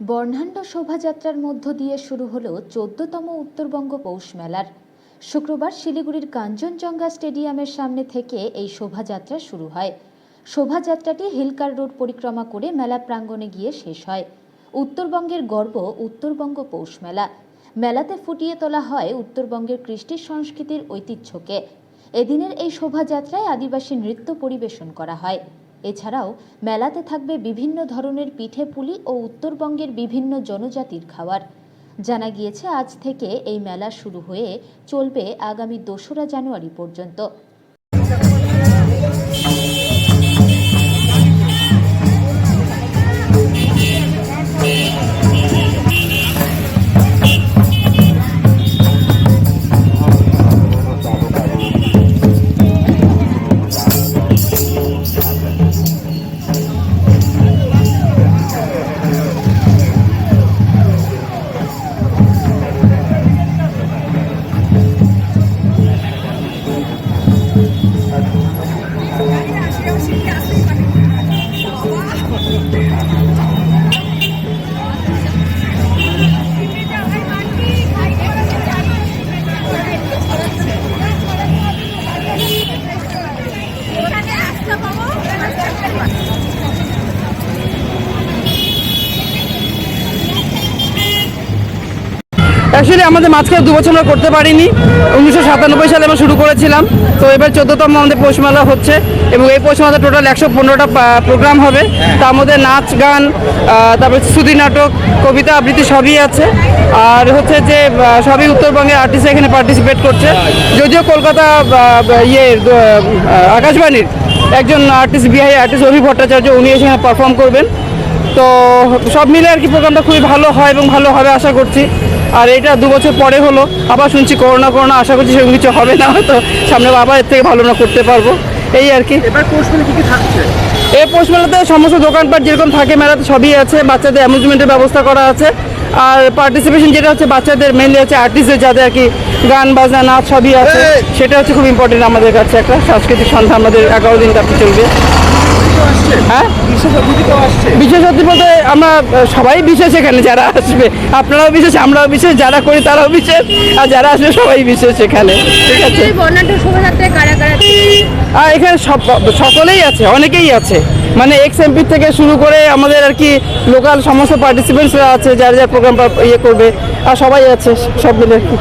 বর্ণাঢ্য শোভাযাত্রার মধ্য দিয়ে শুরু হলো চোদ্দতম উত্তরবঙ্গ পৌষ মেলার। শুক্রবার শিলিগুড়ির কাঞ্চনজঙ্ঘা স্টেডিয়ামের সামনে থেকে এই শোভাযাত্রা শুরু হয়। শোভাযাত্রাটি হিলকার রোড পরিক্রমা করে মেলা প্রাঙ্গণে গিয়ে শেষ হয়। উত্তরবঙ্গের গর্ব উত্তরবঙ্গ পৌষ মেলা। মেলাতে ফুটিয়ে তোলা হয় উত্তরবঙ্গের কৃষ্টি সংস্কৃতির ঐতিহ্যকে। এদিনের এই শোভাযাত্রায় আদিবাসী নৃত্য পরিবেশন করা হয়। এছাড়াও মেলাতে থাকবে বিভিন্ন ধরনের পিঠে পুলি ও উত্তরবঙ্গের বিভিন্ন জনজাতির খাবার। জানা গিয়েছে, আজ থেকে এই মেলা শুরু হয়ে চলবে আগামী দোসরা জানুয়ারি পর্যন্ত। অ্যাকচুয়ালি আমাদের মাঝখানে দু বছর আমরা করতে পারিনি। উনিশশো সাতানব্বই সালে আমরা শুরু করেছিলাম। তো এবার চোদ্দতম আমাদের পৌষমেলা হচ্ছে এবং এই পৌষ মেলা টোটাল একশো পনেরোটা প্রোগ্রাম হবে। তার মধ্যে নাচ, গান তারপর শ্রুতি নাটক, কবিতা আবৃত্তি সবই আছে। আর হচ্ছে যে সবই উত্তরবঙ্গের আর্টিস্ট এখানে পার্টিসিপেট করছে। যদিও কলকাতা ইয়ে আকাশবাণীর একজন আর্টিস্ট বিহারি আর্টিস্ট অভি ভট্টাচার্য উনি এখানে পারফর্ম করবেন। তো সব মিলে আর কি প্রোগ্রামটা খুবই ভালো হয় এবং ভালো হবে আশা করছি। আর এটা দু বছর পরে হলো আবার শুনছি করোনা করোনা আশা করছি সেরকম কিছু হবে না হয়তো সামনে আবার এর থেকে ভালো না করতে পারব। এই আর কি। এবার কোর্স মেলে কি কি থাকছে? এই পৌষ মেলাতে সমস্ত দোকানপাট যেরকম থাকে মেলাতে সবই আছে বাচ্চাদের অ্যামিউজমেন্টের ব্যবস্থা করা আছে। আর পার্টিসিপেশন যেটা হচ্ছে বাচ্চাদের মেনলি হচ্ছে আর্টিস্টদের যাদের আর কি গান বাজনা নাচ সবই আছে সেটা হচ্ছে খুব ইম্পর্টেন্ট আমাদের কাছে একটা সাংস্কৃতিক সন্ধ্যা আমাদের এগারো দিন তারপর চলবে। হ্যাঁ? বিশেষ অতিথি বলতে আমরা সবাই বিশেষ এখানে যারা আসবে আপনারাও বিশেষ আমরাও বিশেষ যারা করি তারাও বিশেষ আর যারা আসবে সবাই বিশেষ এখানে ঠিক আছে? আর এখানে সব সকলেই আছে অনেকেই আছে। মানে এক্স এমপি থেকে শুরু করে আমাদের আর কি লোকাল সমস্ত পার্টিসিপেন্টসরা আছে যারা যারা প্রোগ্রাম ইয়ে করবে আর সবাই আছে সব মিলে আর কি।